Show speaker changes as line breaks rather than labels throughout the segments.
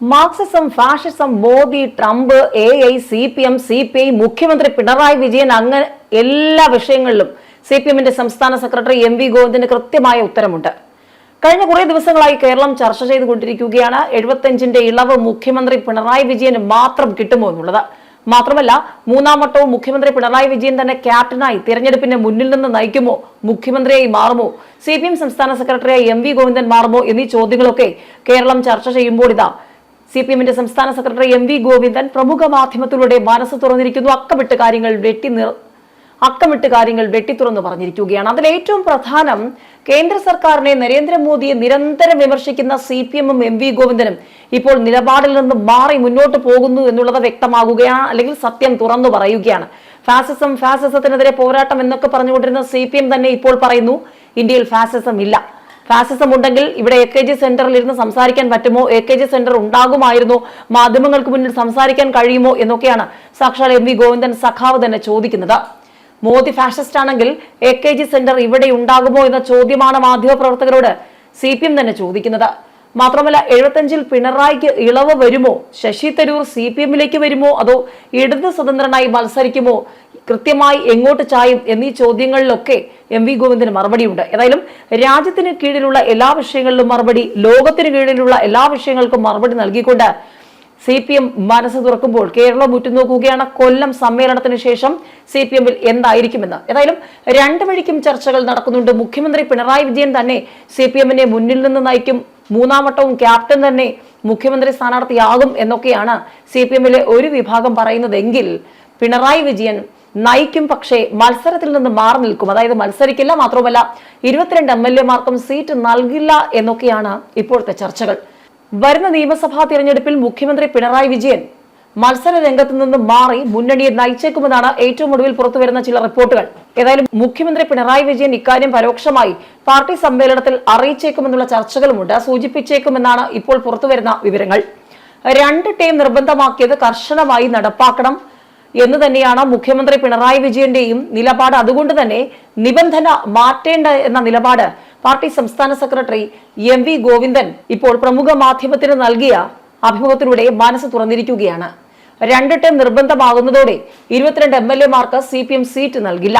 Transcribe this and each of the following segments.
Marxism fascism Modi Trump A I C P M C P I മുഖ്യമന്ത്രി പിണറായി വിജയൻ അങ്ങനെ എല്ലാ വിഷയങ്ങളിലും സി പി എമ്മിന്റെ സംസ്ഥാന സെക്രട്ടറി എം വി ഗോവിന്ദന് കൃത്യമായ ഉത്തരമുണ്ട്. കഴിഞ്ഞ കുറേ ദിവസങ്ങളായി കേരളം ചർച്ച ചെയ്തുകൊണ്ടിരിക്കുകയാണ്. എഴുപത്തഞ്ചിന്റെ ഇളവ് മുഖ്യമന്ത്രി പിണറായി വിജയന് മാത്രം കിട്ടുമോ എന്നുള്ളത്. മാത്രമല്ല മൂന്നാം വട്ടവും മുഖ്യമന്ത്രി പിണറായി വിജയൻ തന്നെ ക്യാപ്റ്റനായി തിരഞ്ഞെടുപ്പിന്റെ മുന്നിൽ നിന്ന് നയിക്കുമോ മുഖ്യമന്ത്രിയായി മാറുമോ സി പി എം സംസ്ഥാന സെക്രട്ടറിയായി എം വി ഗോവിന്ദൻ മാറുമോ എന്നീ ചോദ്യങ്ങളൊക്കെ കേരളം ചർച്ച ചെയ്യുമ്പോൾ ഇതാ സി പി എമ്മിന്റെ സംസ്ഥാന സെക്രട്ടറി എം വി ഗോവിന്ദൻ പ്രമുഖ മാധ്യമത്തിലൂടെ മനസ്സ് തുറന്നിരിക്കുന്നു. അക്കമിട്ട് കാര്യങ്ങൾ വെട്ടി നിർ അക്കമിട്ട് കാര്യങ്ങൾ വെട്ടിത്തുറന്നു പറഞ്ഞിരിക്കുകയാണ്. അതിൽ ഏറ്റവും പ്രധാനം കേന്ദ്ര സർക്കാരിനെ നരേന്ദ്രമോദിയെ നിരന്തരം വിമർശിക്കുന്ന സി പി എമ്മും എം വി ഗോവിന്ദനും ഇപ്പോൾ നിലപാടിൽ നിന്ന് മാറി മുന്നോട്ട് പോകുന്നു എന്നുള്ളത് വ്യക്തമാകുകയാണ് അല്ലെങ്കിൽ സത്യം തുറന്നു പറയുകയാണ്. ഫാസിസം ഫാസിസത്തിനെതിരെ പോരാട്ടം എന്നൊക്കെ പറഞ്ഞുകൊണ്ടിരുന്ന സി പി എം തന്നെ ഇപ്പോൾ പറയുന്നു ഇന്ത്യയിൽ ഫാസിസം ഇല്ല. ഫാസിസം ഉണ്ടെങ്കിൽ ഇവിടെ എ കെ ജി സെന്ററിൽ ഇരുന്ന് സംസാരിക്കാൻ പറ്റുമോ? എ കെ ജി സെന്റർ ഉണ്ടാകുമായിരുന്നോ? മാധ്യമങ്ങൾക്ക് മുന്നിൽ സംസാരിക്കാൻ കഴിയുമോ? എന്നൊക്കെയാണ് സാക്ഷാൽ എം വി ഗോവിന്ദൻ സഖാവ് തന്നെ ചോദിക്കുന്നത്. മോദി ഫാഷിസ്റ്റ് ആണെങ്കിൽ എ കെ ജി സെന്റർ ഇവിടെ ഉണ്ടാകുമോ എന്ന ചോദ്യമാണ് മാധ്യമപ്രവർത്തകരോട് സി പി എം തന്നെ ചോദിക്കുന്നത്. മാത്രമല്ല എഴുപത്തഞ്ചിൽ പിണറായിക്ക് ഇളവ് വരുമോ? ശശി തരൂർ സി പി എമ്മിലേക്ക് വരുമോ? അതോ ഇടത് സ്വതന്ത്രനായി മത്സരിക്കുമോ? കൃത്യമായി എങ്ങോട്ട് ചായും എന്നീ ചോദ്യങ്ങളിലൊക്കെ എം വി ഗോവിന്ദന് മറുപടിയുണ്ട്. ഏതായാലും രാജ്യത്തിന് കീഴിലുള്ള എല്ലാ വിഷയങ്ങളിലും മറുപടി ലോകത്തിന് കീഴിലുള്ള എല്ലാ വിഷയങ്ങൾക്കും മറുപടി നൽകിക്കൊണ്ട് സി പി എം മനസ്സ് തുറക്കുമ്പോൾ കേരളം ഉറ്റുനോക്കുകയാണ്. കൊല്ലം സമ്മേളനത്തിന് ശേഷം സി പി എമ്മിൽ എന്തായിരിക്കുമെന്ന്. ഏതായാലും രണ്ടു വഴിക്കും ചർച്ചകൾ നടക്കുന്നുണ്ട്. മുഖ്യമന്ത്രി പിണറായി വിജയൻ തന്നെ സി പി എമ്മിനെ മുന്നിൽ നിന്ന് നയിക്കും. മൂന്നാം ക്യാപ്റ്റൻ തന്നെ മുഖ്യമന്ത്രി സ്ഥാനാർത്ഥിയാകും എന്നൊക്കെയാണ് സി പി എമ്മിലെ ഒരു വിഭാഗം പറയുന്നതെങ്കിൽ പിണറായി വിജയൻ നയിക്കും പക്ഷേ മത്സരത്തിൽ നിന്ന് മാറി നിൽക്കും. അതായത് മത്സരിക്കില്ല മാത്രമല്ല ഇരുപത്തിരണ്ട് എം എൽ എമാർക്കും സീറ്റ് നൽകില്ല എന്നൊക്കെയാണ് ഇപ്പോഴത്തെ ചർച്ചകൾ. വരുന്ന നിയമസഭാ തിരഞ്ഞെടുപ്പിൽ മുഖ്യമന്ത്രി പിണറായി വിജയൻ മത്സര രംഗത്ത് നിന്ന് മാറി മുന്നണിയെ നയിച്ചേക്കുമെന്നാണ് ഏറ്റവും ഒടുവിൽ പുറത്തുവരുന്ന ചില റിപ്പോർട്ടുകൾ. ഏതായാലും മുഖ്യമന്ത്രി പിണറായി വിജയൻ ഇക്കാര്യം പരോക്ഷമായി പാർട്ടി സമ്മേളനത്തിൽ അറിയിച്ചേക്കുമെന്നുള്ള ചർച്ചകളുമുണ്ട്. സൂചിപ്പിച്ചേക്കുമെന്നാണ് ഇപ്പോൾ പുറത്തുവരുന്ന വിവരങ്ങൾ. രണ്ട് ടീം നിർബന്ധമാക്കിയത് കർശനമായി നടപ്പാക്കണം. എന്ന് തന്നെയാണ് മുഖ്യമന്ത്രി പിണറായി വിജയന്റെയും നിലപാട്. അതുകൊണ്ട് തന്നെ നിബന്ധന മാറ്റേണ്ട എന്ന നിലപാട് പാർട്ടി സംസ്ഥാന സെക്രട്ടറി എം വി ഗോവിന്ദൻ ഇപ്പോൾ പ്രമുഖ മാധ്യമത്തിന് നൽകിയ അഭിമുഖത്തിലൂടെ മനസ്സ് തുറന്നിരിക്കുകയാണ്. രണ്ട് ടേം നിർബന്ധമാകുന്നതോടെ ഇരുപത്തിരണ്ട് എം എൽ എമാർക്ക് സി പി എം സീറ്റ് നൽകില്ല.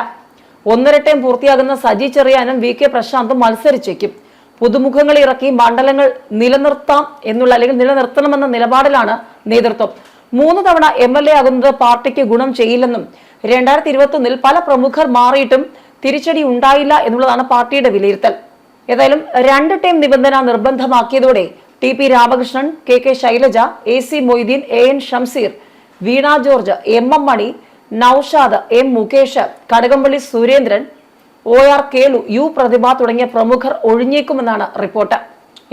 ഒന്നര ടേം പൂർത്തിയാകുന്ന സജി ചെറിയാനും വി കെ പ്രശാന്തും മത്സരിച്ചേക്കും. പുതുമുഖങ്ങൾ ഇറക്കി മണ്ഡലങ്ങൾ നിലനിർത്താം എന്നുള്ള അല്ലെങ്കിൽ നിലനിർത്തണമെന്ന നിലപാടിലാണ് നേതൃത്വം. മൂന്ന് തവണ എം എൽ എ ആകുന്നത് പാർട്ടിക്ക് ഗുണം ചെയ്യില്ലെന്നും രണ്ടായിരത്തി ഇരുപത്തി പല പ്രമുഖർ മാറിയിട്ടും തിരിച്ചടി ഉണ്ടായില്ല എന്നുള്ളതാണ് പാർട്ടിയുടെ വിലയിരുത്തൽ. ഏതായാലും രണ്ട് ടൈം നിബന്ധന നിർബന്ധമാക്കിയതോടെ T P Ramakrishnan K K Shailaja A C Moideen A N Shamseer Veena George M M Mani Naushad M Mukesh Kadakampally Surendran O R Kelu U Prathibha തുടങ്ങിയ പ്രമുഖർ ഒഴിഞ്ഞേക്കുമെന്നാണ് റിപ്പോർട്ട്.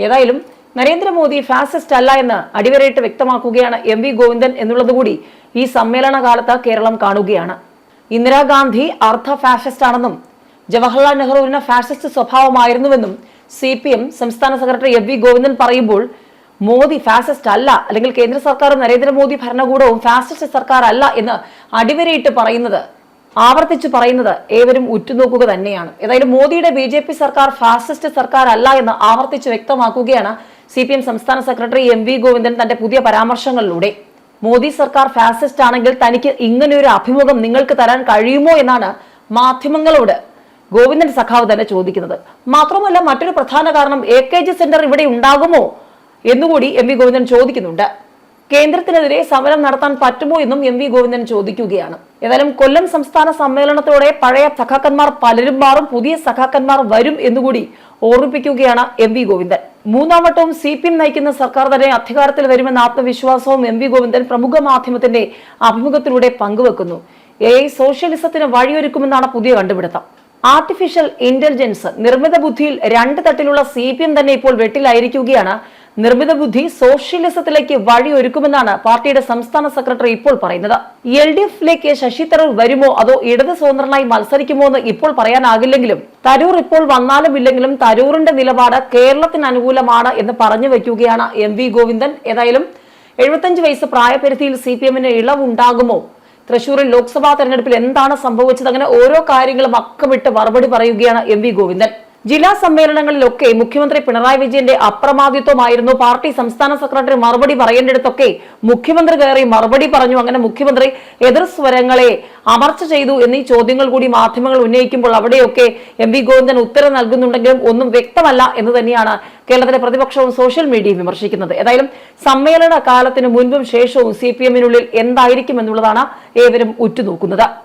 ഏതായാലും നരേന്ദ്രമോദി ഫാസിസ്റ്റ് അല്ല എന്ന് അടിവരയിട്ട് വ്യക്തമാക്കുകയാണ് എം വി ഗോവിന്ദൻ എന്നുള്ളതുകൂടി ഈ സമ്മേളന കാലത്ത് കേരളം കാണുകയാണ്. ഇന്ദിരാഗാന്ധി അർദ്ധ ഫാസിസ്റ്റ് ആണെന്നും ജവഹർലാൽ നെഹ്റുവിന് ഫാസിസ്റ്റ് സ്വഭാവമായിരുന്നുവെന്നും സി പി എം സംസ്ഥാന സെക്രട്ടറി എം വി ഗോവിന്ദൻ പറയുമ്പോൾ മോദി ഫാസിസ്റ്റ് അല്ല അല്ലെങ്കിൽ കേന്ദ്ര സർക്കാരും നരേന്ദ്രമോദി ഭരണകൂടവും ഫാസിസ്റ്റ് സർക്കാർ അല്ല എന്ന് അടിവരയിട്ട് പറയുന്നത് ആവർത്തിച്ചു പറയുന്നത് ഏവരും ഉറ്റുനോക്കുക തന്നെയാണ്. ഏതായാലും മോദിയുടെ ബി സർക്കാർ ഫാസിസ്റ്റ് സർക്കാർ അല്ല എന്ന് ആവർത്തിച്ച് വ്യക്തമാക്കുകയാണ് സി പി എം സംസ്ഥാന സെക്രട്ടറി എം വി ഗോവിന്ദൻ തന്റെ പുതിയ പരാമർശങ്ങളിലൂടെ മോദി സർക്കാർ ഫാസിസ്റ്റ് ആണെങ്കിൽ തനിക്ക് ഇങ്ങനെയൊരു അഭിമുഖം നിങ്ങൾക്ക് തരാൻ കഴിയുമോ? എന്നാണ് മാധ്യമങ്ങളോട് ഗോവിന്ദൻ സഖാവ് തന്നെ ചോദിക്കുന്നത്. മാത്രമല്ല മറ്റൊരു പ്രധാന കാരണം എ കെ ജി സെന്റർ ഇവിടെ ഉണ്ടാകുമോ? എന്നുകൂടി എം വി ഗോവിന്ദൻ ചോദിക്കുന്നുണ്ട്. കേന്ദ്രത്തിനെതിരെ സമരം നടത്താൻ പറ്റുമോ എന്നും എം വി ഗോവിന്ദൻ ചോദിക്കുകയാണ്. ഏതായാലും കൊല്ലം സംസ്ഥാന സമ്മേളനത്തോടെ പഴയ സഖാക്കന്മാർ പലരും മാറും പുതിയ സഖാക്കന്മാർ വരും എന്നുകൂടി ഓർമ്മിപ്പിക്കുകയാണ് എം വി ഗോവിന്ദൻ. മൂന്നാം വട്ടവും സി പി എം നയിക്കുന്ന സർക്കാർ തന്നെ അധികാരത്തിൽ വരുമെന്ന ആത്മവിശ്വാസവും എം വി ഗോവിന്ദൻ പ്രമുഖ മാധ്യമത്തിന്റെ അഭിമുഖത്തിലൂടെ പങ്കുവെക്കുന്നു. എ സോഷ്യലിസത്തിന് വഴിയൊരുക്കുമെന്നാണ് പുതിയ കണ്ടുപിടുത്തം. ആർട്ടിഫിഷ്യൽ ഇന്റലിജൻസ് നിർമ്മിത ബുദ്ധിയിൽ രണ്ട് തട്ടിലുള്ള സി പി എം തന്നെ ഇപ്പോൾ വെട്ടിലായിരിക്കുകയാണ് നിർമ്മിത ബുദ്ധി സോഷ്യലിസത്തിലേക്ക് വഴിയൊരുക്കുമെന്നാണ് പാർട്ടിയുടെ സംസ്ഥാന സെക്രട്ടറി ഇപ്പോൾ പറയുന്നത്. എൽ ഡി എഫിലേക്ക് ശശി തരൂർ വരുമോ? അതോ ഇടത് സ്വതന്ത്രനായി മത്സരിക്കുമോ എന്ന് ഇപ്പോൾ പറയാനാകില്ലെങ്കിലും തരൂർ ഇപ്പോൾ വന്നാലും ഇല്ലെങ്കിലും തരൂറിന്റെ നിലപാട് കേരളത്തിന് അനുകൂലമാണ് എന്ന് പറഞ്ഞു വയ്ക്കുകയാണ് എം വി ഗോവിന്ദൻ. ഏതായാലും എഴുപത്തഞ്ച് വയസ്സ് പ്രായപരിധിയിൽ സി പി എമ്മിന് ഇളവുണ്ടാകുമോ? തൃശൂരിൽ ലോക്സഭാ തെരഞ്ഞെടുപ്പിൽ എന്താണ് സംഭവിച്ചത്? അങ്ങനെ ഓരോ കാര്യങ്ങളും അക്കമിട്ട് മറുപടി പറയുകയാണ് എം വി ഗോവിന്ദൻ. ജില്ലാ സമ്മേളനങ്ങളിലൊക്കെ മുഖ്യമന്ത്രി പിണറായി വിജയന്റെ അപ്രമാദിത്വമായിരുന്നു. പാർട്ടി സംസ്ഥാന സെക്രട്ടറി മറുപടി പറയേണ്ടിടത്തൊക്കെ മുഖ്യമന്ത്രി കയറി മറുപടി പറഞ്ഞു. അങ്ങനെ മുഖ്യമന്ത്രി എതിർ സ്വരങ്ങളെ അമർച്ച ചെയ്തു എന്നീ ചോദ്യങ്ങൾ കൂടി മാധ്യമങ്ങൾ ഉന്നയിക്കുമ്പോൾ അവിടെയൊക്കെ എം വി ഗോവിന്ദൻ ഉത്തരം നൽകുന്നുണ്ടെങ്കിലും ഒന്നും വ്യക്തമല്ല എന്ന് തന്നെയാണ് കേരളത്തിലെ പ്രതിപക്ഷവും സോഷ്യൽ മീഡിയയും വിമർശിക്കുന്നത്. ഏതായാലും സമ്മേളന കാലത്തിന് മുൻപും ശേഷവും സി പി എമ്മിനുള്ളിൽ എന്തായിരിക്കും എന്നുള്ളതാണ് ഏവരും ഉറ്റുനോക്കുന്നത്.